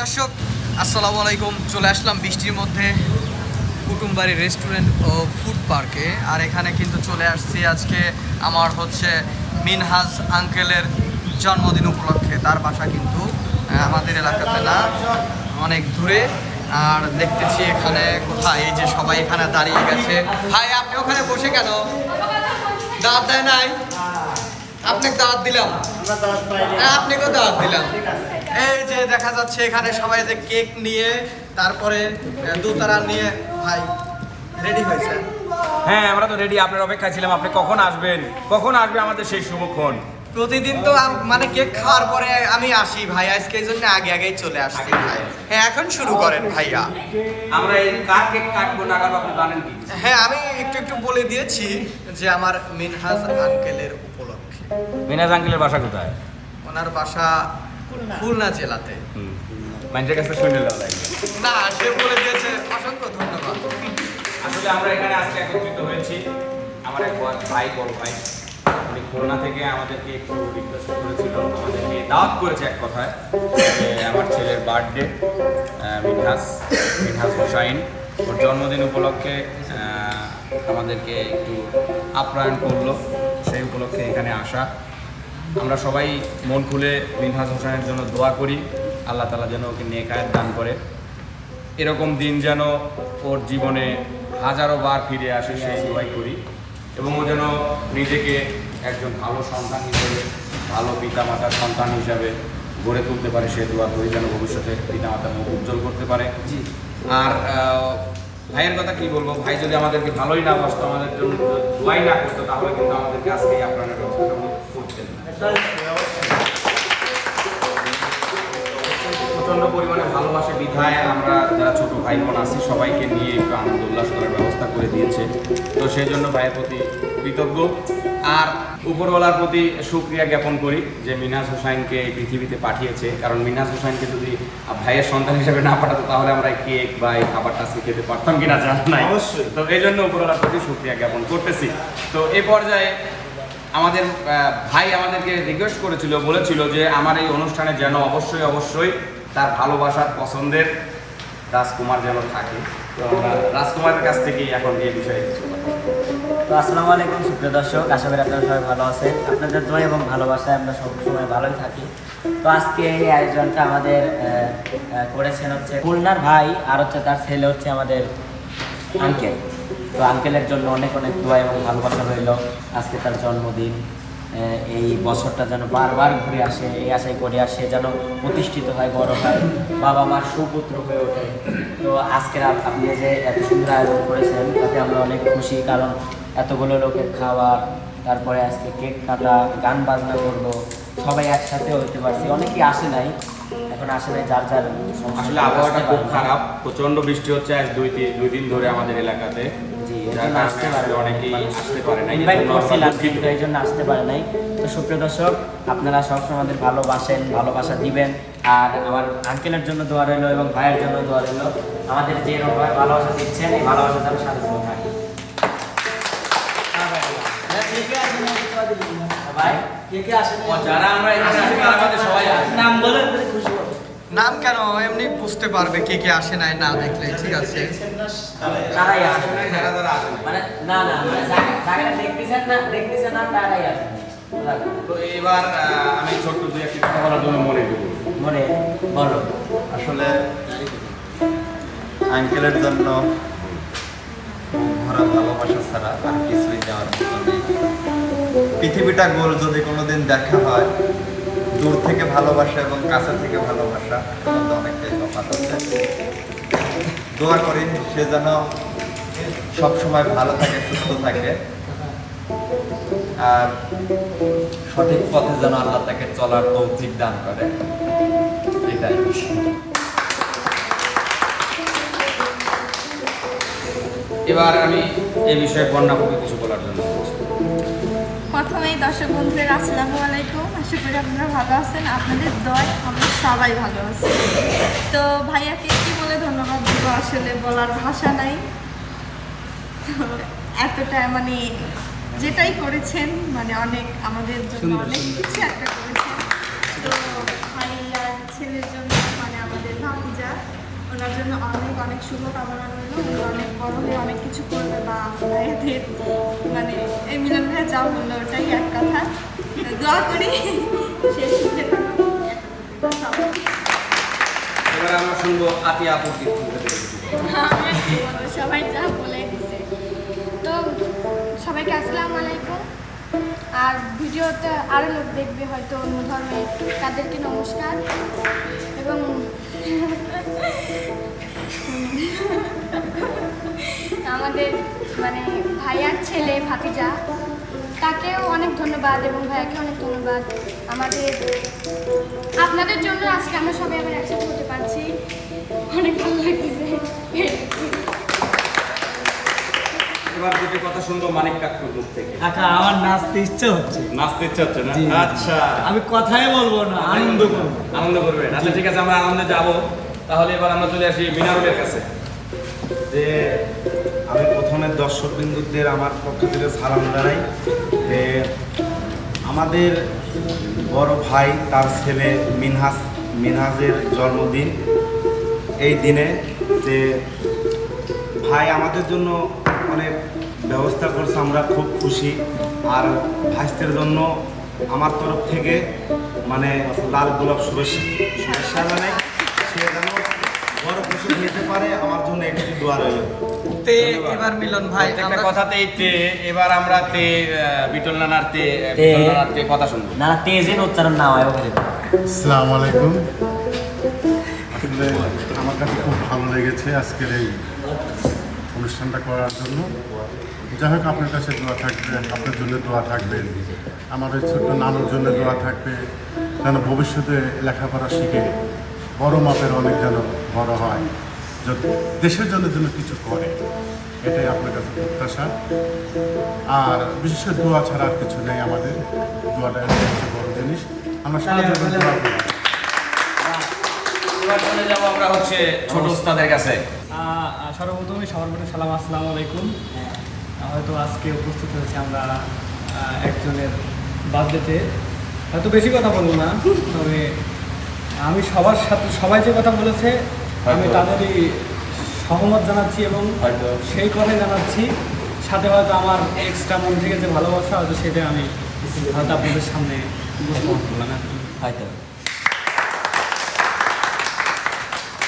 দর্শক আসসালামু আলাইকুম। চলে আসলাম বৃষ্টির মধ্যে। কুটুমবাড়ি রেস্টুরেন্ট ও ফুড পার্কে আর এখানে কিন্তু চলে আসছি আজকে আমার হচ্ছে মিনহাজ আঙ্কেলের জন্মদিন উপলক্ষে। তার বাসা কিন্তু আমাদের এলাকাতে না অনেক দূরে। আর দেখতেছি এখানে কোথায় এই যে সবাই এখানে দাঁড়িয়ে গেছে। ভাই আপনি ওখানে বসে কেন? দাঁত দেয় নাই? আপনাকে দাঁত দিলাম। হ্যাঁ, আপনাকেও দাওয়াত দিলাম। এই যে দেখা যাচ্ছে এখানে সবাই যে কেক নিয়ে তারপরে দোতারা নিয়ে ভাই রেডি হয়েছে। হ্যাঁ আমরা তো রেডি আপনার অপেক্ষায় ছিলাম আপনি কখন আসবেন? কখন আসবে আমাদের সেই শুভক্ষণ? প্রতিদিন তো মানে কেক খাওয়ার পরে আমি আসি ভাই আজকে এই জন্য আগে আগেই চলে আসছি ভাই। হ্যাঁ এখন শুরু করেন ভাইয়া। আমরা এই কার কেক কাটবো না কাটবো আপনি জানেন কি? হ্যাঁ আমি একটু একটু বলে দিয়েছি যে আমার মিনহাজ আঙ্কেলের উপলক্ষে। মিনাজ আঙ্কেলের বাসা কোথায়? ওনার বাসা খুলনা। জেলাতে। মানুষের কাছে শুনে নেওয়া না সে বলে দিয়েছে অসংখ্য ধন্যবাদ। আসলে আমরা এখানে আজকে একত্রিত হয়েছি। আমার এক ভাই বড় ভাই। উনি খুলনা থেকে আমাদেরকে একটু রিকোয়েস্ট করেছিল। আমাদেরকে দাওয়াত করেছে এক কথায় যে আমার ছেলের বার্থডে মিনহাস মিনহাস হোসাইন। ওর জন্মদিন উপলক্ষে আমাদেরকে একটু আপ্যায়ন করল। সেই উপলক্ষে এখানে আসা। আমরা সবাই মন খুলে মিনহাস হোসেনের জন্য দোয়া করি। আল্লাহ তালা যেন ওকে নেকায়েত দান করে। এরকম দিন যেন ওর জীবনে হাজারো বার ফিরে আসে সেই দোয়াই করি এবং ও যেন নিজেকে একজন ভালো সন্তান হিসেবে ভালো পিতামাতার সন্তান হিসাবে গড়ে তুলতে পারে সে দোয়া করি যেন ভবিষ্যতে পিতামাতার মুখ উজ্জ্বল করতে পারে। আর ভাইয়ের কথা কি বলব? ভাই যদি আমাদেরকে ভালোই না বাসতো আমাদের জন্য দোয়াই না করতো তাহলে কিন্তু আমাদেরকে আজকেই আপনার প্রচণ্ড পরিমাণে ভালোবাসে বিধায় আমরা যারা ছোট ভাই বোন আছি সবাইকে নিয়ে একটু আনন্দ উল্লাস করার ব্যবস্থা করে দিয়েছে। তো সেই জন্য ভাইয়ের প্রতি কৃতজ্ঞ। আর উপরওয়ালার প্রতি সুক্রিয়া জ্ঞাপন করি যে মিনাজ হোসাইনকে এই পৃথিবীতে পাঠিয়েছে। কারণ মিনাজ হোসাইনকে যদি ভাইয়ের সন্তান হিসেবে না পাঠাতো তাহলে আমরা কেক বা এই খাবারটা খেতে পারতাম কিনা জানা নাই। অবশ্যই। তো এই জন্য উপরওয়ালার প্রতি সুক্রিয়া জ্ঞাপন করতেছি। তো এই পর্যায়ে আমাদের ভাই আমাদেরকে রিকোয়েস্ট করেছিল, বলেছিল যে আমার এই অনুষ্ঠানে যেন অবশ্যই অবশ্যই তার ভালোবাসার পছন্দের রাজকুমার যেন থাকে। তো আমরা রাজকুমারের কাছ থেকেই এখন এই বিষয়ে তো আসসালামু আলাইকুম, সুপ্রিয় দর্শক। আশা করি আপনারা সবাই ভালো আছেন। আপনাদের দোয়া এবং ভালোবাসায় আমরা সব সময় ভালোই থাকি। তো আজকে এই আয়োজনটা আমাদের করেছেন হচ্ছে খুলনার ভাই, আর হচ্ছে তার ছেলে হচ্ছে আমাদের আঙ্কেল তো আঙ্কেলের জন্য অনেক অনেক দোয়া এবং ভালোবাসা রইল। আজকে তার জন্মদিন। এই বছরটা যেন বারবার ঘুরে আসে এই আশাই করে আসে যেন প্রতিষ্ঠিত হয় বড় হয় বাবা মার সুপুত্র হয়ে ওঠে। তো আজকের আপনি যে এত সুন্দর আয়োজন করেছেন তাতে আমরা অনেক খুশি কারণ এতগুলো লোকের খাওয়া তারপরে আজকে কেক কাটা গান বাজনা করল সবাই একসাথে হইতে পারছি। অনেকেই আসে নাই এখন আসে নাই যার যার আসলে আবহাওয়াটা খুব খারাপ। প্রচণ্ড বৃষ্টি হচ্ছে আজ দুই তিন দুই দিন ধরে আমাদের এলাকাতে। জন্য আসতে পারে নাই। অনেকেই আসতে পারে নাই ইনভাইট করছিলাম কিন্তু এই জন্য আসতে পারে নাই। তো সুপ্রিয় দর্শক আপনারা সবসময় আমাদের ভালোবাসেন ভালোবাসা দিবেন। আর আমার আঙ্কেলের জন্য দোয়া রইল এবং ভাইয়ের জন্য দোয়া রইল। আমাদের যে রকম ভালোবাসা দিচ্ছেন এই ভালোবাসা যেন সাথে সাথে থাকে। ভাই। ও, যারা আমরা এখানে আমাদের সবাই নাম বলে খুশি। নাম কেন এমনি বুঝতে পারবে কে কে আসে নাই না দেখলে ঠিক আছে? তারাই আসে নাই। মানে না না মানে জায়গাটা দেখতেছেন না দেখতেছেন না তারাই আসে তো এবার আমি ছোট্ট দুই একটি কথা বলার জন্য মনে দেবো মনে বলো। আসলে আঙ্কেলের জন্য ভরা ভালোবাসা ছাড়া আর কিছুই দেওয়ার মতো নেই। পৃথিবীটা গোল যদি কোনোদিন দেখা হয় দূর থেকে ভালোবাসা এবং কাছে থেকে ভালোবাসা অনেকটাই আছে। দোয়া করি সে যেন সবসময় ভালো থাকে, সুস্থ থাকে। আর সঠিক পথে যেন আল্লাহ তাকে চলার তৌফিক দান করে। এটাই। এবার আমি এই বিষয়ে বন্যা কিছু বলার জন্য। প্রথমেই দর্শক বন্ধুদের আসসালামু আলাইকুম। আশা করি আপনারা ভালো আছেন। আপনাদের দয় আমরা সবাই ভালো আছি। তো ভাইয়াকে কি বলে ধন্যবাদ দিব? আসলে বলার ভাষা নাই। তো এতটা মানে যেটাই করেছেন মানে অনেক আমাদের জন্য অনেক কিছু একটা করেছেন। তো ভাই আর ছেলের জন্য মানে আমাদের ভাতিজা ওনার জন্য অনেক অনেক শুভকামনা রইল। অনেক বড় হয়ে অনেক কিছু করবে বা ভাইয়াদের মানে এই মিলন ভাইয়া যা বলল ওটাই এক কথা। দোয়া করি। এবার আমরা শুনব আতি কিছু সবাই যা বলে দিছে। তো সবাইকে আসসালামু আলাইকুম। আর ভিডিওতে আরও লোক দেখবে হয়তো অন্য ধর্মের তাদেরকে নমস্কার। এবং আমাদের মানে ভাইয়ার ছেলে ভাতিজা। তাকেও অনেক ধন্যবাদ এবং ভাইয়াকে অনেক ধন্যবাদ। আমাদের আপনাদের জন্য আজকে আমরা সবাই আবার একসাথে হতে পারছি। অনেক ভালো লাগতেছে। এবার দুটি কথা শুনব মানিক কাকুর মুখ থেকে। কাকা আমার নাচতে ইচ্ছে হচ্ছে। নাচতে ইচ্ছে হচ্ছে না? জি। আচ্ছা। আমি কথাই বলব না আনন্দ করব। আনন্দ করবেন আচ্ছা ঠিক আছে আমরা আনন্দে যাব। তাহলে এবার আমরা চলে আসি মিনারুলের কাছে। যে আমি প্রথমে দর্শক বিন্দুদের আমার পক্ষ থেকে সালাম জানাই যে আমাদের বড় ভাই তার ছেলে মিনহাস মিনহাজের জন্মদিন। এই দিনে যে ভাই আমাদের জন্য অনেক ব্যবস্থা করছে, আমরা খুব খুশি। আর ভাইস্তের জন্য আমার তরফ থেকে মানে লাল গোলাপ শুভেচ্ছা শুভেচ্ছা জানাই। সে যেন নিতে পারে আমার জন্য একটু দোয়া রইল। তে এবার মিলন ভাই আমরা কথাতেই তে এবার আমরা তে বিটল নানার তে বিটল নানার তে কথা শুনব। না তেজেন উচ্চারণ না হয় ওখানে আসসালামু আলাইকুম। আসলে আমার কাছে খুব ভালো লেগেছে আজকের এই অনুষ্ঠানটা করার জন্য। যাই হোক আপনার কাছে দোয়া থাকবে আপনার জন্য দোয়া থাকবে আমার ওই ছোট্ট নানুর জন্য দোয়া থাকবে যেন ভবিষ্যতে লেখাপড়া শিখে বড় মাপের অনেক যেন বড় হয় যদি দেশের জন্য যেন কিছু করে এটাই আপনার কাছে প্রত্যাশা। আর বিশেষ করে দোয়া ছাড়া আর কিছু নেই আমাদের। দোয়াটা একটা বড় জিনিস। আমরা সারা জীবন দোয়া করি চলে যাব আমরা হচ্ছে ছোট উস্তাদের কাছে। সর্বপ্রথমে সবার সালাম আসসালামু আলাইকুম। হয়তো আজকে উপস্থিত হয়েছে আমরা একজনের বার্থডেতে। হয়তো বেশি কথা বলব না তবে আমি সবার সাথে সবাই যে কথা বলেছে আমি তাদেরই সহমত জানাচ্ছি এবং হয়তো সেই কথাই জানাচ্ছি। সাথে হয়তো আমার এক্সট্রা মন থেকে যে ভালোবাসা হয়তো সেটা আমি হয়তো আপনাদের সামনে উপস্থাপন করলাম কি। হয়তো।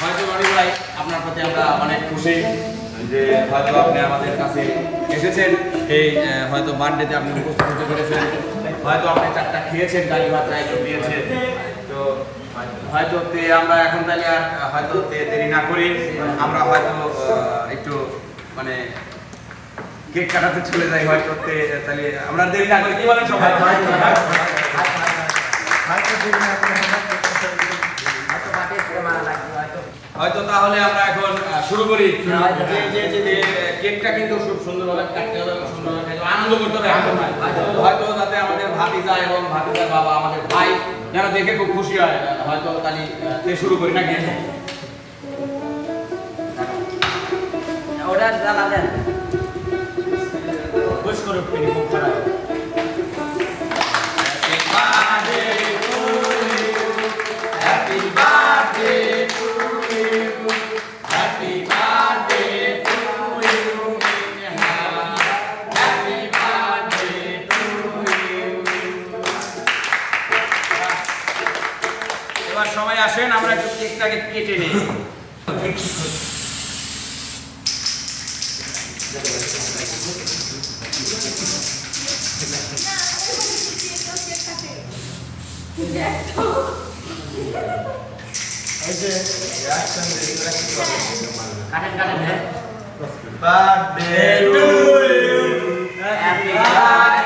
হয়তো রনি ভাই আপনার প্রতি আমরা অনেক খুশি যে হয়তো আপনি আমাদের কাছে এসেছেন। এই হয়তো বার্থডেতে আপনি উপস্থিত হতে পেরেছেন। হয়তো আপনি চারটা খেয়েছেন ডালি ভাত রাইতো দিয়েছে তো হয়তো তে আমরা এখন তাহলে আর হয়তো তে দেরি না করি আমরা হয়তো একটু মানে কেক কাটাতে চলে যাই হয়তো তে তাহলে আমরা দেরি না করি কি বলেন সবাই? হয়তো তাহলে আমরা এখন শুরু করি। কেকটা কিন্তু খুব সুন্দরভাবে কাটতে হবে সুন্দরভাবে আনন্দ করতে হবে হয়তো যাতে আমাদের ভাতিজা এবং ভাতিজার বাবা আমাদের ভাই যেন দেখে খুব খুশি হয় হয়তো তালি শুরু করি নাকি? ওটা জ্বালা দেন। বুঝ করুক তিনি খুব খারাপ। এবার সবাই আসেন আমরা একটু কেকটাকে কেটে নিই। কাটেন কাটেন বার্থডে হ্যাপি বার্থডে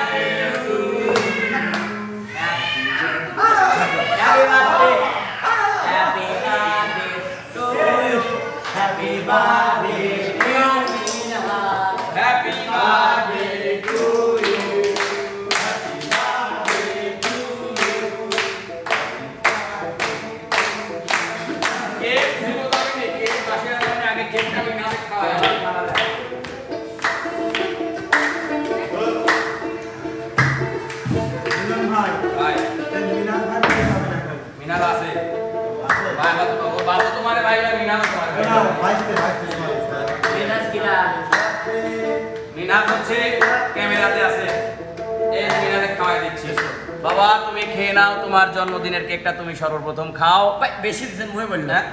বার্থডে বাবা তুমি খেয়ে নাও তোমার জন্মদিনের কেকটা তুমি সর্বপ্রথম খাও। বেশি দিচ্ছেন মুহে বললেন হ্যাঁ?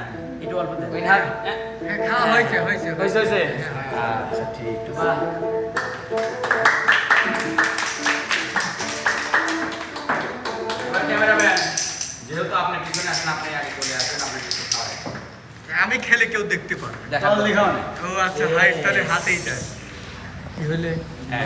একটু অল্প দেন। মিনহাজ খাওয়া হয়েছে হয়েছে। হয়েছে হয়েছে? আচ্ছা ঠিক। ক্যামেরাম্যান যেহেতু আপনি পিছনে আসেন আপনি আগে চলে আসেন আপনি কিছু খাওয়াই আমি খেলে কেউ দেখতে পারে। দেখা তাহলে দেখাও ও আচ্ছা হাই তাহলে হাতেই যায়। কি হলে হ্যাঁ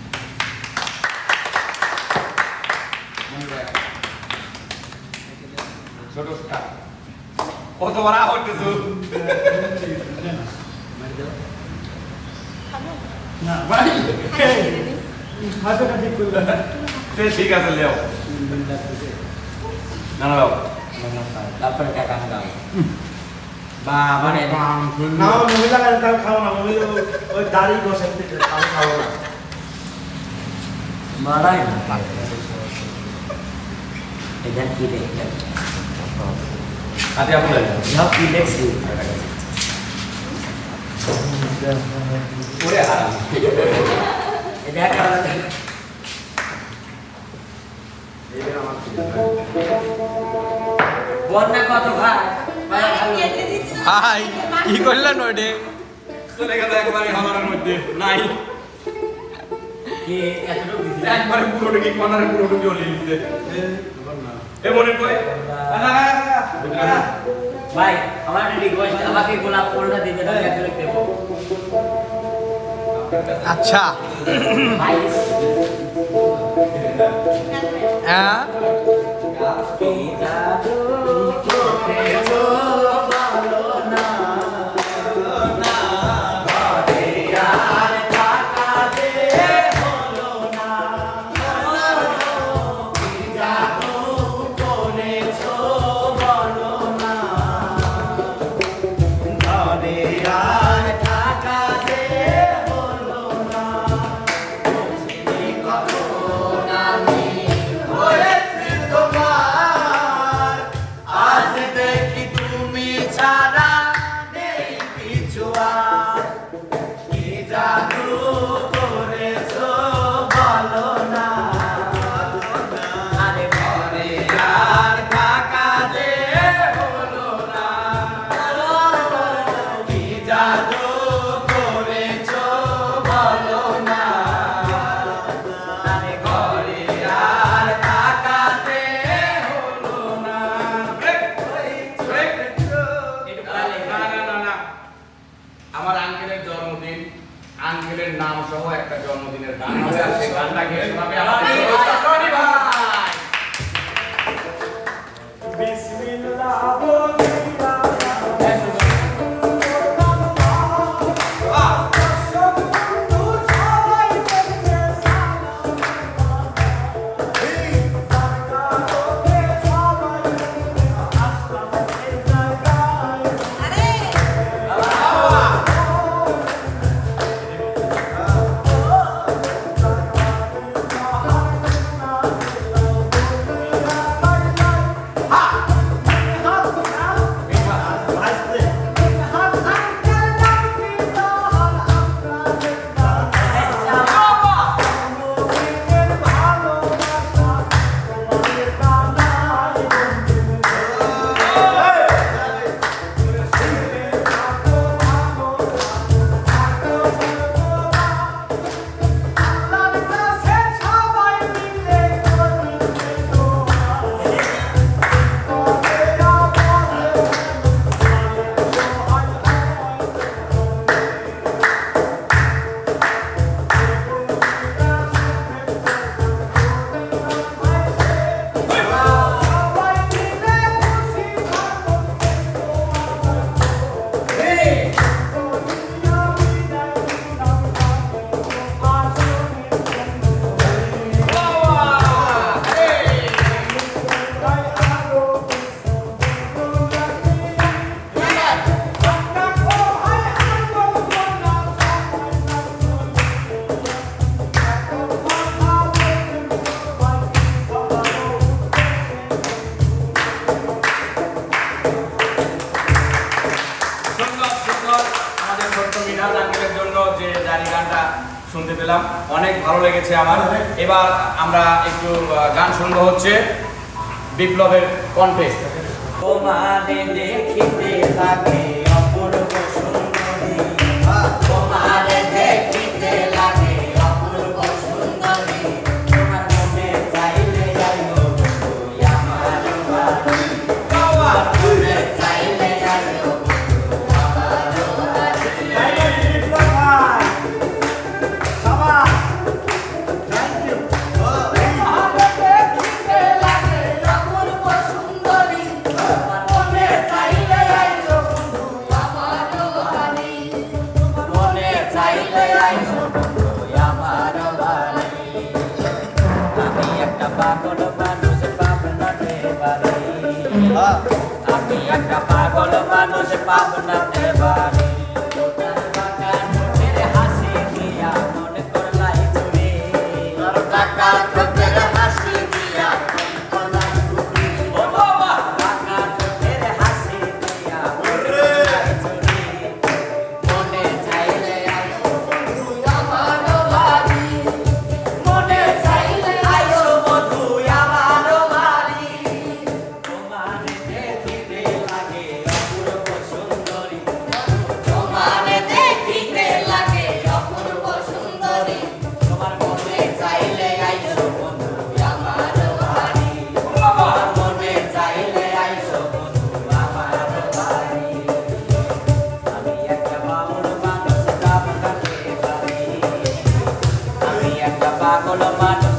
ছোট স্টার কত বড় হচ্ছে হাতটা ঠিক করলে ঠিক আছে লেও না না লাও। তারপরে টাকা দাও বাবা রে না মহিলা তার খাও না মহিলা ওই দাড়ি বসেন থেকে আমি না মারাই না এটা কি দেখলেন হাতে আপনি লাগবে যাও কি দেখছি? ওরে হারাম। এটা কারণে বন্যা কত ভাই? ভাই কি করলেন ওইটে চলে গেল একবারে হলারের মধ্যে। নাই। কি এতটুকু দিছি? একবারে পুরোটা কি কর্নারে পুরোটা দিতে এ মনে কই ভাই আমার একটা রিকোয়েস্ট আমাকে গোলাপ ফুলটা দিবেন আমি এত দেবো। আচ্ছা। হ্যাঁ? আঙ্কেলের জন্য যে জানি গানটা শুনতে পেলাম, অনেক ভালো লেগেছে আমার। এবার আমরা একটু গান শুনব হচ্ছে বিপ্লবের কণ্ঠে। ও দেখিতে লাগে। আমি একটা পাগল মানুষ পাবনাতে বাড়ি। Mama.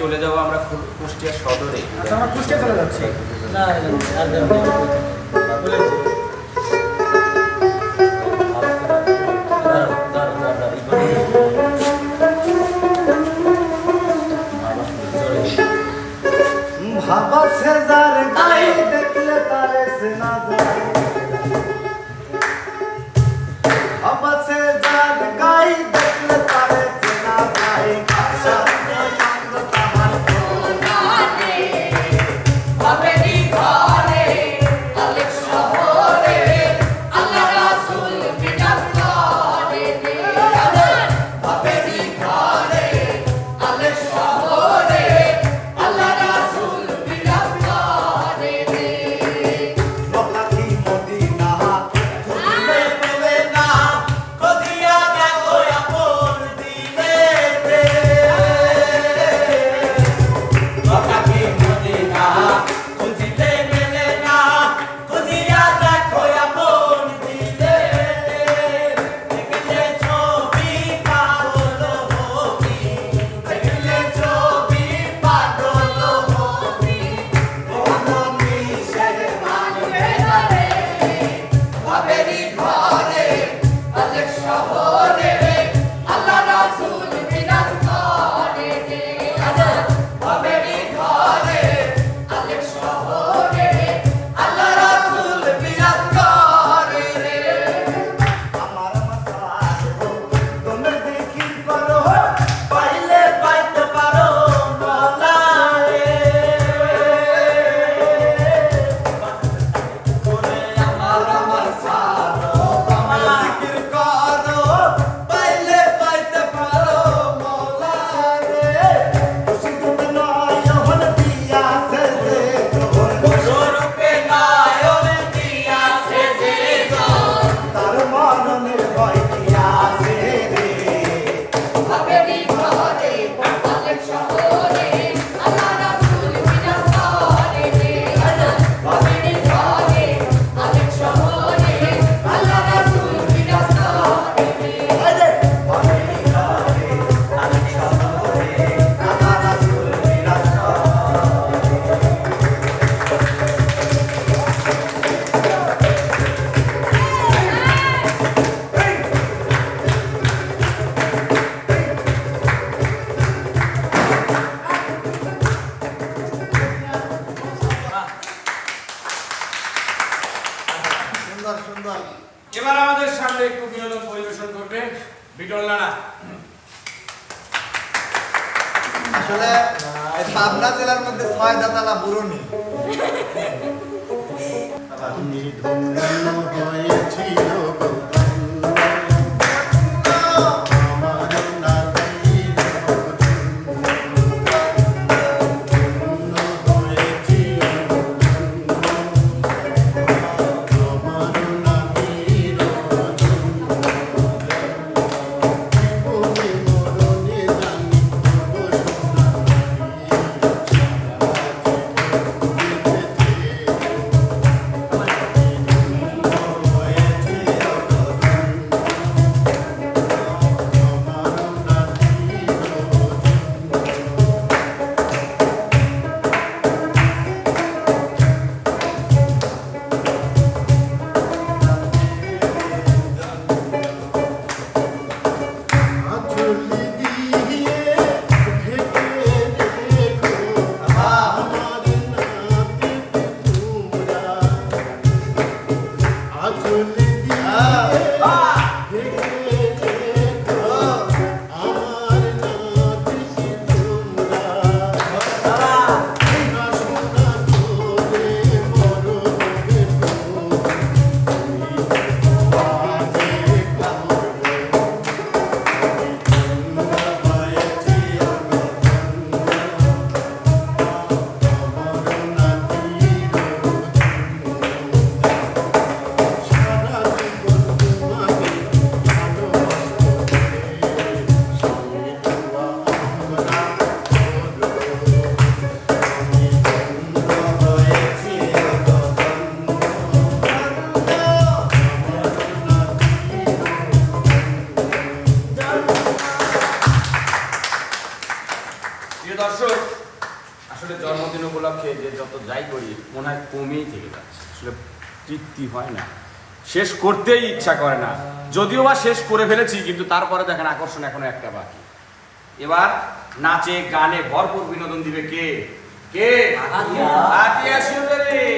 চলে যাব আমরা কুষ্টিয়া সদরে। আচ্ছা আমরা কুষ্টিয়া চলে যাচ্ছি। না আসলে জন্মদিন উপলক্ষে যে যত যাই করি, মনে হয় কমেই থেকে যাচ্ছে। আসলে তৃপ্তি হয় না। শেষ করতেই ইচ্ছা করে না। যদিও বা শেষ করে ফেলেছি, কিন্তু তারপরে দেখেন আকর্ষণ এখনও একটা বাকি। এবার নাচে, গানে ভরপুর বিনোদন দিবে কে? কে? আতিয়া সুন্দরী।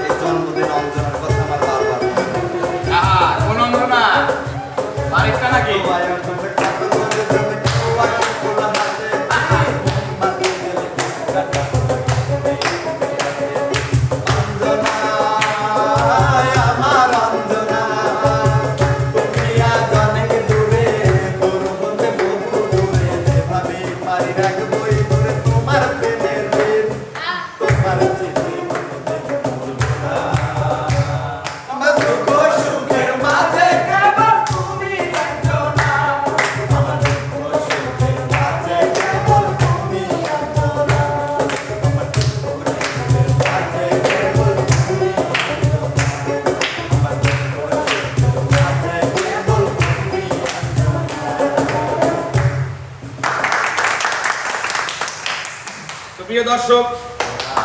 প্রিয় দর্শক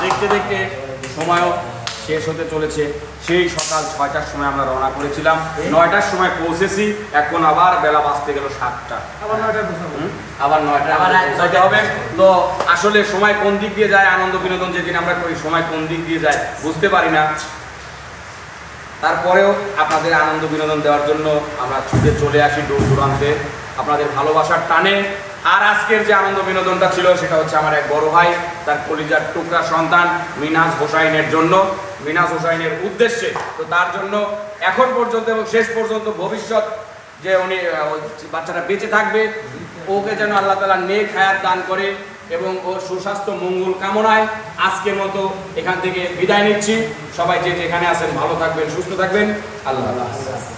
দেখতে দেখতে সময়ও শেষ হতে চলেছে। সেই সকাল ছয়টার সময় আমরা রওনা করেছিলাম। নয়টার সময় পৌঁছেছি এখন আবার বেলা বাঁচতে গেল সাতটা। আবার নয়টা হবে। তো আসলে সময় কোন দিক দিয়ে যায়? আনন্দ বিনোদন যেদিন আমরা করি সময় কোন দিক দিয়ে যায় বুঝতে পারি না। তারপরেও আপনাদের আনন্দ বিনোদন দেওয়ার জন্য আমরা ছুটে চলে আসি দূর দূরান্তে আপনাদের ভালোবাসার টানে আর আজকের যে আনন্দ বিনোদনটা ছিল সেটা হচ্ছে আমার এক বড় ভাই, তার কলিজার টুকরা সন্তান মিনাজ হোসাইনের জন্য। মিনাজ হোসাইনের উদ্দেশ্যে, তো তার জন্য এখন পর্যন্ত এবং শেষ পর্যন্ত ভবিষ্যৎ যে উনি বাচ্চাটা বেঁচে থাকবে, ওকে যেন আল্লাহ তালা নেক হায়াত দান করে এবং ওর সুস্বাস্থ্য, মঙ্গল কামনায় আজকের মতো এখান থেকে বিদায় নিচ্ছি। সবাই যে যেখানে আছেন ভালো থাকবেন, সুস্থ থাকবেন। আল্লাহ হাফেজ।